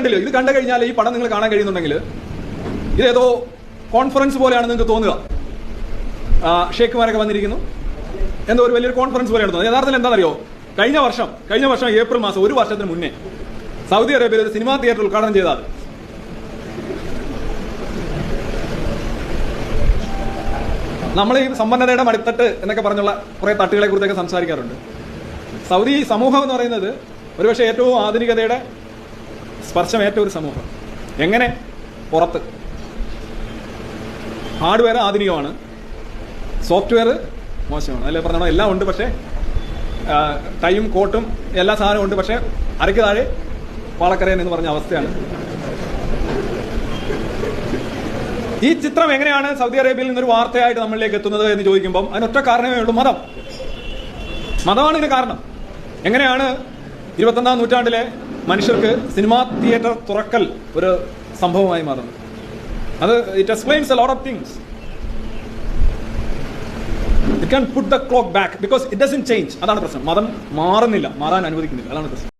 കണ്ടില്ലോ? ഇത് കണ്ടു കഴിഞ്ഞാൽ ഈ പടം നിങ്ങൾ കാണാൻ കഴിയുന്നുണ്ടെങ്കിൽ ഇതേതോ കോൺഫറൻസ് പോലെയാണ് നിങ്ങൾക്ക് തോന്നുക. ഷേഖുമാരൊക്കെ വന്നിരിക്കുന്നു. എന്തോ ഒരു വലിയൊരു കോൺഫറൻസ് പോലെയാണ് തോന്നുന്നത്. യഥാർത്ഥത്തിൽ എന്താണെന്നറിയോ? കഴിഞ്ഞ വർഷം കഴിഞ്ഞ വർഷം ഏപ്രിൽ മാസം ഒരു വർഷത്തിന് മുന്നേ സൗദി അറേബ്യയിൽ ഒരു സിനിമാ തിയേറ്റർ ഉദ്ഘാടനം ചെയ്താൽ നമ്മൾ ഈ സമ്പന്നതയുടെ മടിത്തട്ട് എന്നൊക്കെ പറഞ്ഞുള്ള കുറെ തട്ടുകളെ കുറിച്ചൊക്കെ സംസാരിക്കാറുണ്ട്. സൗദി സമൂഹം എന്ന് പറയുന്നത് ഒരുപക്ഷെ ഏറ്റവും ആധുനികതയുടെ സ്പർശമേറ്റ ഒരു സമൂഹം. എങ്ങനെ? പുറത്ത്. ഹാർഡ്വെയർ ആധുനികമാണ്. സോഫ്റ്റ്വെയർ മോശമാണ്. അല്ലെ പറഞ്ഞോ എല്ലാം ഉണ്ട് പക്ഷേ ടൈം കോട്ടും എല്ലാ സാധനവും ഉണ്ട് പക്ഷേ അരയ്ക്ക് താഴെ പാളക്കരയൻ എന്ന് പറഞ്ഞ അവസ്ഥയാണ്. ഈ ചിത്രം എങ്ങനെയാണ് സൗദി അറേബ്യയിൽ നിന്നൊരു വാർത്തയായിട്ട് നമ്മളിലേക്ക് എത്തുന്നത് എന്ന് ചോദിക്കുമ്പോൾ അതിനൊറ്റ കാരണമേ ഉള്ളൂ മതം. മതമാണ് ഇതിന് കാരണം. എങ്ങനെയാണ് ഇരുപത്തൊന്നാം നൂറ്റാണ്ടിലെ മനുഷ്യർക്ക് സിനിമാ തിയേറ്റർ തുറക്കൽ ഒരു സംഭവമായി മാറുന്നു. അത് it explains a lot of things it can put the clock back because it doesn't change അതാണ് പ്രശ്നം. മതം മാറുന്നില്ല. മാറാൻ അനുവദിക്കുന്നില്ല. അതാണ് പ്രശ്നം.